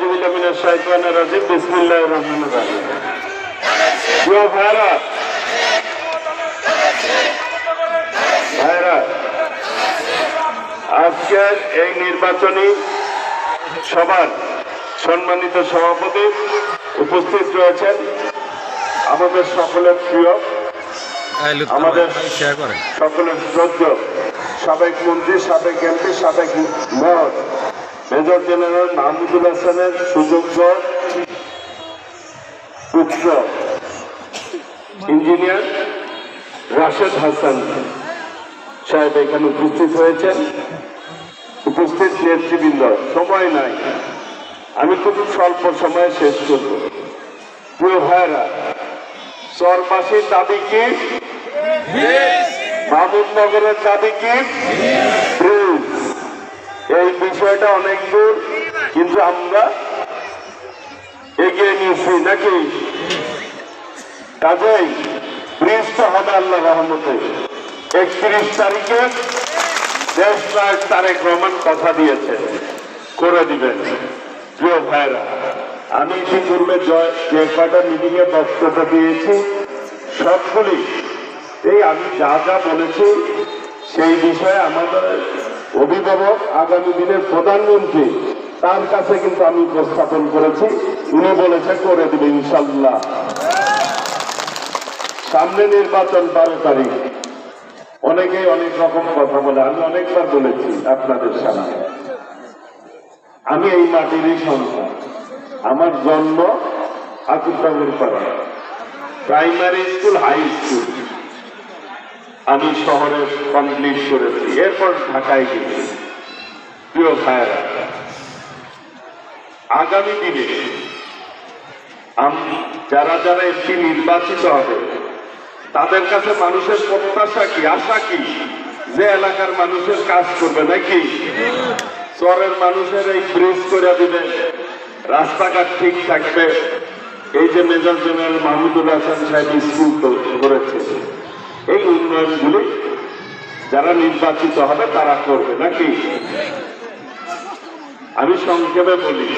বিল্লাহি মিনাশ শাইতানির রাজিম। বিসমিল্লাহির ভাইরা আজকের এই নির্বাচনী সম্মানিত সভাপতি উপস্থিত রয়েছেন আমাদের সকলের প্রিয়, আমাদের সকলের শ্রদ্ধ, সাবেক মন্ত্রী, সাবেক এমপি, সাবেক মেয়র মেজর জেনারেল মাহমুদুল হাসানের সুযোগ্য পুত্র ইঞ্জিনিয়ার রাশেদ হাসান সাহেব এখানে উপস্থিত হয়েছেন। উপস্থিত নেতৃবৃন্দ সময় নাই। আমি খুব স্বল্প সময়ে শেষ করব। প্রিয় ভাইরা চরবাসীর দাবি কি? মামুদনগরের দাবি কি? ব্রিজ এই বিষয়টা অনেক দূর, কিন্তু আমরা এগিয়ে নিয়েছি নাকি? কাজেই ব্রিজটা হবে আল্লাহ রহমতে। একত্রিশ তারিখে দেশ নায়ক তারেক রহমান কথা দিয়েছে, করে দিবেন। প্রিয় ভাইরা আমি ইতিপূর্বে যে কটা মিটিং এ বক্তব্য দিয়েছি। সবগুলি, এই আমি যা যা বলেছি, সেই বিষয়ে আমাদের অভিভাবক আগামী দিনের প্রধানমন্ত্রী, তার কাছে কিন্তু আমি উপস্থাপন করেছি। উনি বলেছে, করে দিবে ইনশাল্লাহ। সামনে নির্বাচন বারো তারিখ। অনেকেই অনেক রকম কথা বলে, আমি অনেকবার বলেছি আপনাদের সামনে। আমি এই মাটিরই সন্তান। আমার জন্ম আকুটাঙ্গের পাড়া প্রাইমারি স্কুল, হাই স্কুল। আমি শহরে কমপ্লিট করেছি এরপর ঢাকায় গেছি। প্রিয় ভাইয়েরা, আগামী দিনে যারা যারা একটি নির্বাচিত হবে, তাদের কাছে মানুষের প্রত্যাশা কি, আশা কি? যে এলাকার মানুষের কাজ করবে নাকি? চরের মানুষের এই ব্রিজ করে দিবে, রাস্তাঘাট ঠিক থাকবে। এই যে মেজর জেনারেল মাহমুদুল হাসান সাহেব স্কুল করেছে এই উন্নয়নগুলি যারা নির্বাচিত হবে তারা করবে, নাকি? আমি সংক্ষেপে বলি,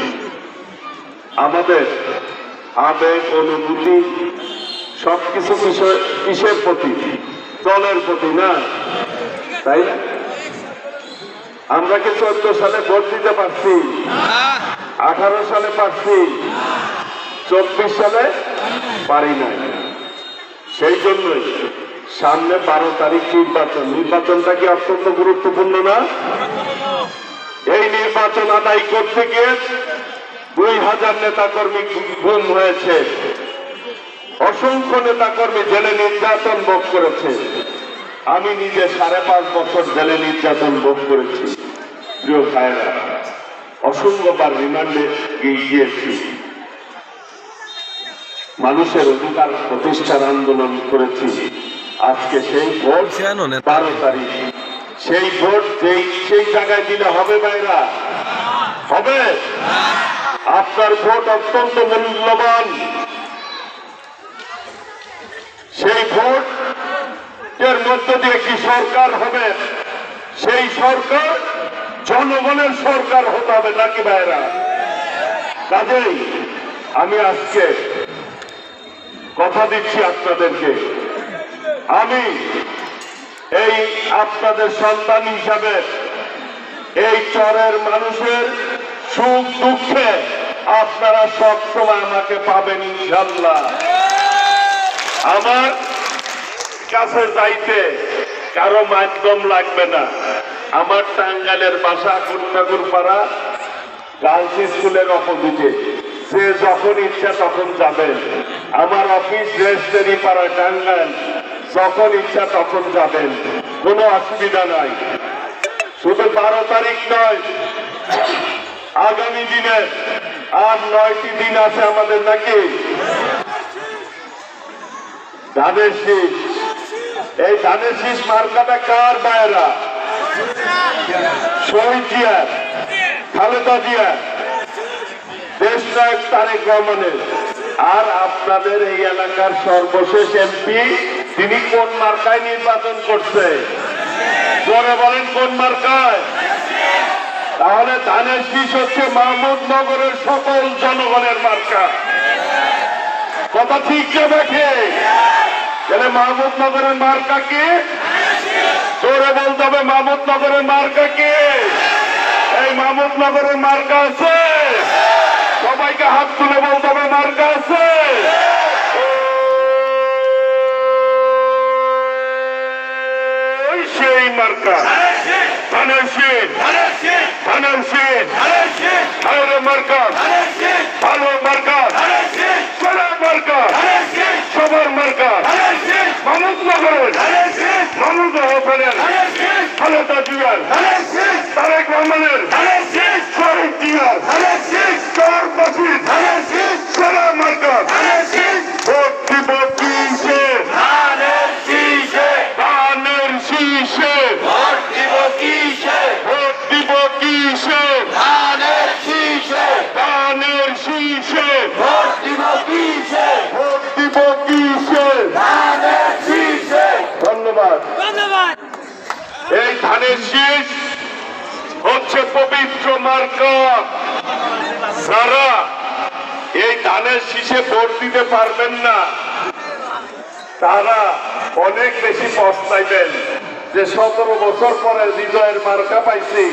আমাদের আবেগ, অনুভূতি সবকিছু কিসের প্রতি? দলের প্রতি, না? তাই না? আমরা কি চোদ্দ সালে ভোট দিতে পারছি? আঠারো সালে পারছি? চব্বিশ সালে পারি নাই। সেই জন্যই সামনে বারো তারিখ নির্বাচন। নির্বাচনটা কি অত্যন্ত গুরুত্বপূর্ণ না? এই নির্বাচন আদায় করতে গিয়ে দুই হাজার নেতাকর্মী গুম হয়েছে। অসংখ্য নেতাকর্মী জেলে নির্যাতন ভোগ করেছে। আমি নিজে সাড়ে পাঁচ বছর জেলে নির্যাতন ভোগ করেছি। প্রিয় ভাইরা অসংখ্যবার রিমান্ডে গিয়েছি। মানুষের অধিকার প্রতিষ্ঠার আন্দোলন করেছি। আজকে সেই ভোট? বারো তারিখ। সেই ভোট যেই সেই জায়গায় দিলে হবে ভাইরা হবে? আপনার ভোট অত্যন্ত মূল্যবান। সেই ভোট এর মধ্য দিয়ে কি সরকার হবে? সেই সরকার জনগণের সরকার হতে হবে নাকি ভাইরা কাজেই আমি আজকে কথা দিচ্ছি আপনাদেরকে। আমি এই আপনাদের সন্তান হিসাবে এই চরের মানুষের সুখ দুঃখে আপনারা সবসময় আমাকে পাবেন ইনশাল্লাহ আমার কাছে যাইতে কারও মাধ্যম লাগবে না। আমার টাঙ্গালের বাসা কুন্নাগুর পাড়া গার্লস স্কুলের অপোজিটে। সে যখন ইচ্ছা তখন যাবেন। আমার অফিস রেজিস্ট্রি পাড়া টাঙ্গাল যখন ইচ্ছা তখন যাবেন। কোনো অসুবিধা নাই। শুধু বারো তারিখ নয়, আগামী দিনে আর নয়টি দিন আছে আমাদের নাকি? ধানের শীষ এই ধানের শীষ মার্কাটা কার বায়রা শহীদ জিয়ার খালেদা জিয়ার দেশ নায়ক তারেক রহমানের। আর আপনাদের এই এলাকার সর্বশেষ এমপি তিনি কোন মার্কায় নির্বাচন করছে? জোরে বলেন কোন মার্কায়? তাহলে ধানের শীষ হচ্ছে মাহমুদনগরের সকল জনগণের মার্কা। কথা ঠিক যে দেখে তাহলে মাহমুদনগরের মার্কা কে? জোরে বলতে হবে, মাহমুদনগরের মার্কা কে? এই মাহমুদনগরের মার্কা আছে। সবাইকে হাত তুলে মার্কা সারা মার্কা সবার মার্কা মানুষ নগরের মানুষ হোসেনের খালেদা জিয়ার। তারেক রহমানের শহীদ জিয়ার চার বাসির সারা মার্কা ভোট দিব কিসে ধানের শীষে ভোট দিব কিসে ধানের শীষে ভোট দিব কিসে ধন্যবাদ ধন্যবাদ এই ধানের হচ্ছে পবিত্র মার্কা। যারা এই ধানের শীষে ভোট দিতে পারবেন না, তারা অনেক বেশি পস্তাইবেন। যে সতেরো বছর পরে হৃদয়ের মার্কা পাইছি,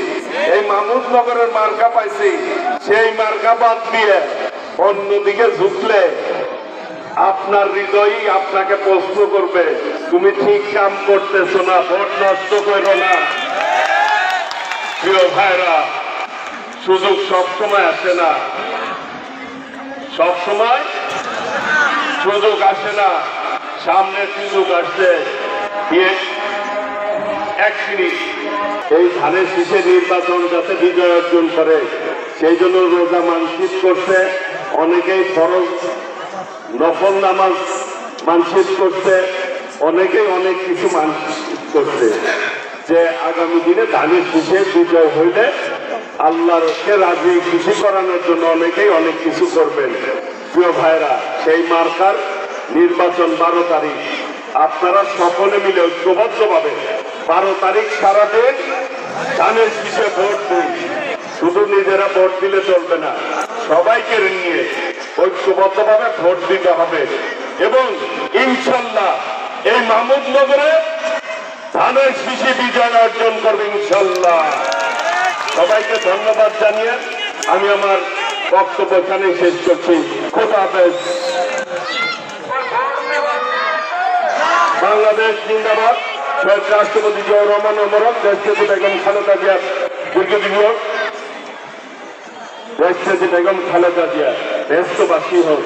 এই মামুদ নগরের মার্কা পাইছি, সেই মার্কা বাদ দিয়ে অন্যদিকে ঝুঁকলে আপনার হৃদয়ই আপনাকে প্রশ্ন করবে, তুমি ঠিক কাম করতেছো না, ভোট নষ্ট করো না। প্রিয় ভাইরা, সুযোগ সবসময় আসে না। সবসময় সুযোগ আসে না। সামনে সুযোগ আসছে। এক এই ধানের শীষে নির্বাচন যাতে বিজয় অর্জন করে, সেই জন্য রোজা মানসিক করছে। অনেকেই ফরজ নফল নামাজ মানসিক করছে। অনেকেই অনেক কিছু মানসিক করছে। যে আগামী দিনে ধানের শীষে বিজয় হইলে আল্লাহকে রাজি, খুশি করানোর জন্য অনেকেই অনেক কিছু করবেন। প্রিয় ভাইরা সেই মার্কার নির্বাচন বারো তারিখ। আপনারা সকলে মিলে ঐক্যবদ্ধ ভাবে বারো তারিখ সারাদিন ধানের শীষে ভোট দিন। শুধু নিজেরা ভোট দিলে চলবে না, সবাইকে নিয়ে ঐক্যবদ্ধভাবে ভোট দিতে হবে। এবং ইনশাল্লাহ এই মাহমুদনগরে ধানের শীষে বিজয় অর্জন করবে ইনশাল্লাহ। সবাইকে ধন্যবাদ জানিয়ে আমি আমার বক্তব্য এখানে শেষ করছি। খোদা বাংলাদেশ জিন্দাবাদ। শহীদ রাষ্ট্রপতি জিয়া রহমান অমরক দেশপ্রতি বেগম খালেদা জিয়া। দীর্ঘদিন হোক। দেশপ্রতি বেগম খালেদা জিয়া। ব্যস্তবাসী হোক।